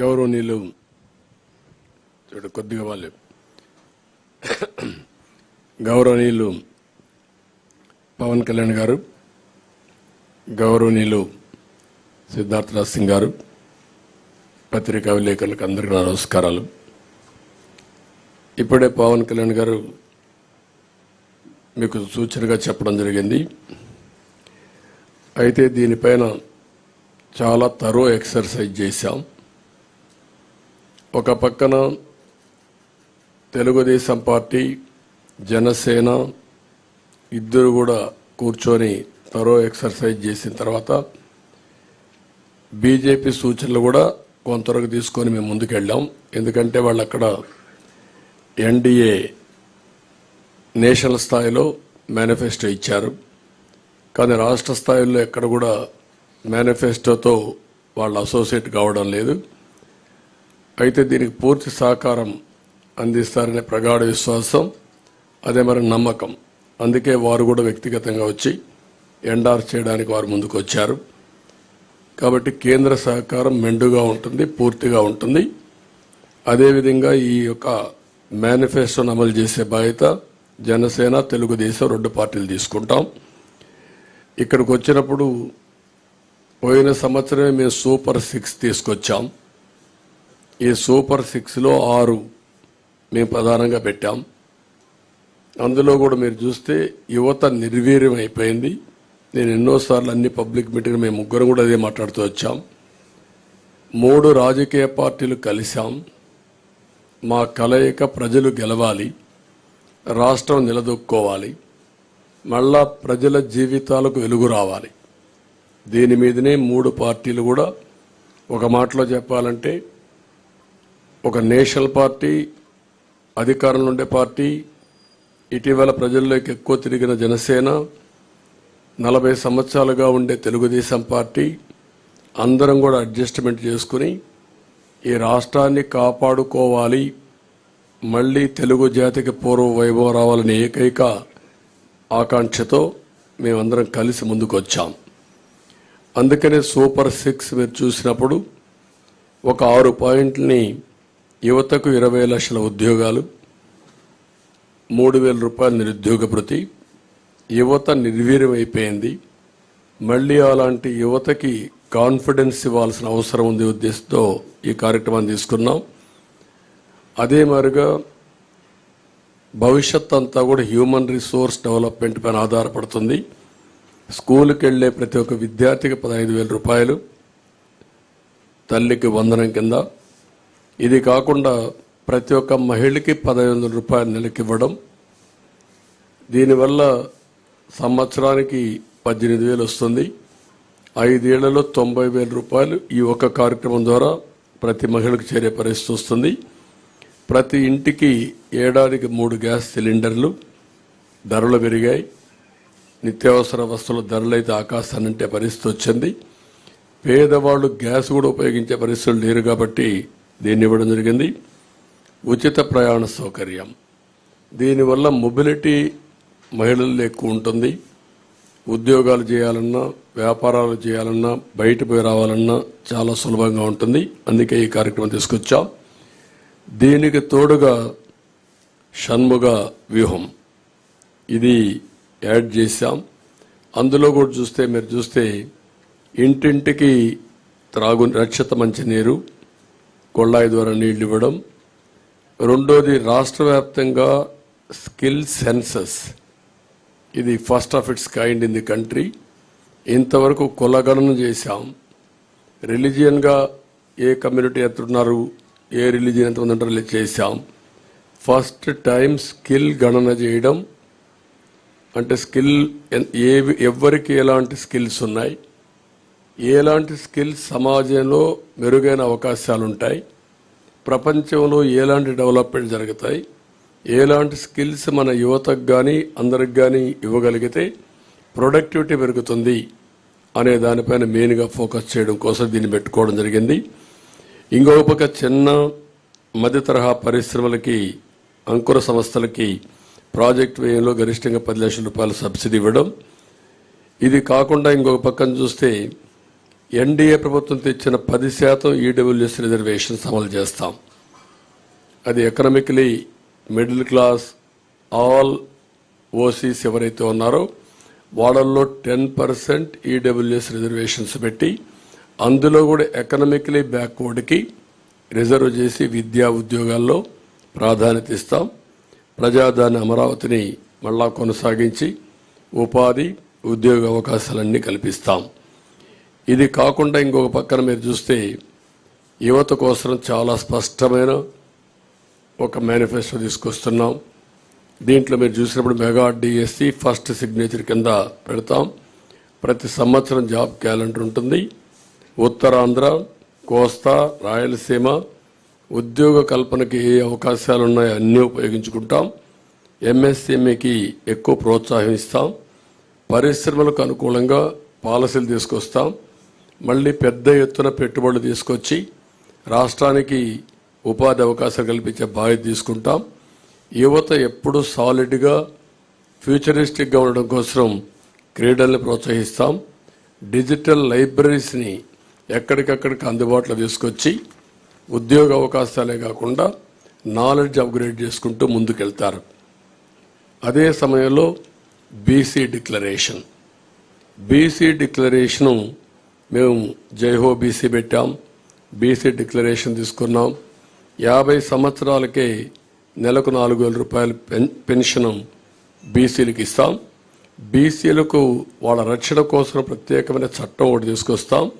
గౌరవనీయులు చూడు కొద్దిగా వాళ్ళు గౌరవనీయులు పవన్ కళ్యాణ్ గారు గౌరవనీయులు సిద్ధార్థరాజ్ సింగ్ గారు పత్రికా విలేకరులకు అందరికీ నమస్కారాలు. ఇప్పుడే పవన్ కళ్యాణ్ గారు మీకు సూచనగా చెప్పడం జరిగింది. అయితే దీనిపైన చాలా తరో ఎక్సర్సైజ్ చేశాం. ఒక పక్కన తెలుగుదేశం పార్టీ జనసేన ఇద్దరు కూడా కూర్చొని తరో ఎక్సర్సైజ్ చేసిన తర్వాత బీజేపీ సూచనలు కూడా కొంతవరకు తీసుకొని మేము ముందుకెళ్ళాం. ఎందుకంటే వాళ్ళు అక్కడ ఎన్డీఏ నేషనల్ స్థాయిలో మేనిఫెస్టో ఇచ్చారు. కానీ రాష్ట్ర స్థాయిలో ఎక్కడ కూడా మేనిఫెస్టోతో వాళ్ళు అసోసియేట్ కావడం లేదు. అయితే దీనికి పూర్తి సహకారం అందిస్తారనే ప్రగాఢ విశ్వాసం అదే మరి నమ్మకం. అందుకే వారు కూడా వ్యక్తిగతంగా వచ్చి ఎండార్ చేయడానికి వారు ముందుకు వచ్చారు కాబట్టి కేంద్ర సహకారం మెండుగా ఉంటుంది పూర్తిగా ఉంటుంది. అదేవిధంగా ఈ యొక్క మేనిఫెస్టోను అమలు చేసే బాధ్యత జనసేన తెలుగుదేశం రెండు పార్టీలు తీసుకుంటాం. ఇక్కడికి వచ్చినప్పుడు పోయిన సంవత్సరమే మేము సూపర్ సిక్స్ తీసుకొచ్చాం. ఈ సూపర్ సిక్స్లో ఆరు మేము ప్రధానంగా పెట్టాం. అందులో కూడా మీరు చూస్తే యువత నిర్వీర్యం అయిపోయింది. నేను ఎన్నోసార్లు అన్ని పబ్లిక్ మీటింగ్ మేము ముగ్గురం కూడా అదే మాట్లాడుతూ వచ్చాం. మూడు రాజకీయ పార్టీలు కలిశాం. మా కలయిక ప్రజలు గెలవాలి. రాష్ట్రం నిలదొక్కోవాలి. మళ్ళా ప్రజల జీవితాలకు వెలుగు రావాలి. దీని మీదనే మూడు పార్టీలు కూడా ఒక మాటలో చెప్పాలంటే ఒక నేషనల్ పార్టీ అధికారంలో ఉండే పార్టీ ఇటీవల ప్రజల్లోకి ఎక్కువ తిరిగిన జనసేన నలభై సంవత్సరాలుగా ఉండే తెలుగుదేశం పార్టీ అందరం కూడా అడ్జస్ట్మెంట్ చేసుకుని ఈ రాష్ట్రాన్ని కాపాడుకోవాలి మళ్ళీ తెలుగు జాతికి పూర్వ వైభవం రావాలనే ఏకైక ఆకాంక్షతో మేమందరం కలిసి ముందుకు వచ్చాం అందుకనే సూపర్ సిక్స్ మీరు చూసినప్పుడు ఒక ఆరు పాయింట్లని యువతకు ఇరవై లక్షల ఉద్యోగాలు మూడు వేల రూపాయల నిరుద్యోగ భృతి యువత నిర్వీర్యమైపోయింది. మళ్ళీ అలాంటి యువతకి కాన్ఫిడెన్స్ ఇవ్వాల్సిన అవసరం ఉంది ఉద్దేశంతో ఈ కార్యక్రమాన్ని తీసుకున్నాం. అదే మాదిరిగా భవిష్యత్ అంతా కూడా హ్యూమన్ రిసోర్స్ డెవలప్మెంట్ పైన ఆధారపడుతుంది. స్కూల్కి వెళ్ళే ప్రతి ఒక్క విద్యార్థికి పదహైదు వేల రూపాయలు తల్లికి వందనం కింద ఇది కాకుండా ప్రతి ఒక్క మహిళకి పదహైదు వందల రూపాయల నెలకి ఇవ్వడం దీనివల్ల సంవత్సరానికి పద్దెనిమిది వేలు వస్తుంది. ఐదేళ్ళలో తొంభై వేల రూపాయలు ఈ ఒక్క కార్యక్రమం ద్వారా ప్రతి మహిళకు చేరే పరిస్థితి వస్తుంది. ప్రతి ఇంటికి ఏడాదికి మూడు గ్యాస్ సిలిండర్లు ధరలు పెరిగాయి. నిత్యావసర వస్తువుల ధరలు అయితే ఆకాశాన్నంటే పరిస్థితి వచ్చింది. పేదవాళ్ళు గ్యాస్ కూడా ఉపయోగించే పరిస్థితులు లేరు కాబట్టి దీన్ని ఇవ్వడం జరిగింది. ఉచిత ప్రయాణ సౌకర్యం. దీనివల్ల మొబిలిటీ మహిళల్లో ఎక్కువ ఉంటుంది. ఉద్యోగాలు చేయాలన్నా వ్యాపారాలు చేయాలన్నా బయట పోయి రావాలన్నా చాలా సులభంగా ఉంటుంది. అందుకే ఈ కార్యక్రమం తీసుకొచ్చాం. దీనికి తోడుగా షణ్ముగ వ్యూహం. ఇది యాడ్ చేశాం. అందులో కూడా చూస్తే మీరు చూస్తే ఇంటింటికి త్రాగు రక్షిత మంచినీరు కొళ్ళాయి ద్వారా నీళ్ళు ఇవ్వడం. రెండోది రాష్ట్ర వ్యాప్తంగా స్కిల్ సెన్సస్. ఇది first of its kind in the country. ఇంతవరకు కులగణన చేశాం. రిలీజియన్గా ఏ కమ్యూనిటీ ఎంతున్నారు ఏ రిలీజియన్ ఎంతమంది ఉంటారు చేశాం. ఫస్ట్ టైం స్కిల్ గణన చేయడం. అంటే స్కిల్ ఏ ఎవరికి ఎలాంటి స్కిల్స్ ఉన్నాయి ఎలాంటి స్కిల్స్ సమాజంలో మెరుగైన అవకాశాలు ఉంటాయి ప్రపంచంలో ఎలాంటి డెవలప్మెంట్ జరుగుతాయి. ఎలాంటి స్కిల్స్ మన యువతకు కానీ అందరికి కానీ ఇవ్వగలిగితే ప్రొడక్టివిటీ పెరుగుతుంది అనే దానిపైన మెయిన్గా ఫోకస్ చేయడం కోసం దీన్ని పెట్టుకోవడం జరిగింది. ఇంకొక పక్క చిన్న మధ్య తరహా పరిశ్రమలకి అంకుర సంస్థలకి ప్రాజెక్ట్ వ్యయంలో గరిష్టంగా పది లక్షల రూపాయల సబ్సిడీ ఇవ్వడం. ఇది కాకుండా ఇంకొక పక్కన చూస్తే ఎన్డీఏ ప్రభుత్వం తెచ్చిన పది శాతం ఈడబ్ల్యూఎస్ రిజర్వేషన్స్ అమలు చేస్తాం. అది economically middle class all OCs ఎవరైతే ఉన్నారో వాళ్ళల్లో టెన్ పర్సెంట్ ఈడబ్ల్యూఎస్ రిజర్వేషన్స్ పెట్టి అందులో కూడా ఎకనామికలీ బ్యాక్వర్డ్కి రిజర్వ్ చేసి విద్యా ఉద్యోగాల్లో ప్రాధాన్యత ఇస్తాం. ప్రజాదాని అమరావతిని మళ్ళా కొనసాగించి ఉపాధి ఉద్యోగ అవకాశాలన్నీ కల్పిస్తాం. ఇది కాకుండా ఇంకొక పక్కన మీరు చూస్తే యువత కోసం చాలా స్పష్టమైన ఒక మేనిఫెస్టో తీసుకొస్తున్నాం. దీంట్లో మీరు చూసినప్పుడు మెగా డిఎస్సి ఫస్ట్ సిగ్నేచర్ కింద పెడతాం. ప్రతి సంవత్సరం జాబ్ క్యాలెండర్ ఉంటుంది. ఉత్తరాంధ్ర కోస్తా రాయలసీమ ఉద్యోగ కల్పనకి ఏ అవకాశాలు ఉన్నాయో అన్నీ ఉపయోగించుకుంటాం. ఎంఎస్ఎంఈకి ఎక్కువ ప్రోత్సాహం ఇస్తాం. పరిశ్రమలకు అనుకూలంగా పాలసీలు తీసుకొస్తాం. మళ్ళీ పెద్ద ఎత్తున పెట్టుబడులు తీసుకొచ్చి రాష్ట్రానికి ఉపాధి అవకాశాలు కల్పించే బాధ్యత తీసుకుంటాం. యువత ఎప్పుడు సాలిడ్గా ఫ్యూచరిస్టిక్గా ఉండడం కోసం క్రీడల్ని ప్రోత్సహిస్తాం. డిజిటల్ లైబ్రరీస్ని ఎక్కడికక్కడికి అందుబాటులో తీసుకొచ్చి ఉద్యోగ అవకాశాలే కాకుండా నాలెడ్జ్ అప్గ్రేడ్ చేసుకుంటూ ముందుకెళ్తారు. అదే సమయంలో బీసీ డిక్లరేషన్ బీసీ డిక్లరేషను మేము జైహో బీసీ పెట్టాం. బీసీ డిక్లరేషన్ తీసుకున్నాం. యాభై సంవత్సరాలకే నెలకు నాలుగు వేల రూపాయలు పెన్ పెన్షన్ బీసీలకు ఇస్తాం. బీసీలకు వాళ్ళ రక్షణ కోసం ప్రత్యేకమైన చట్టం ఒకటి తీసుకొస్తాం.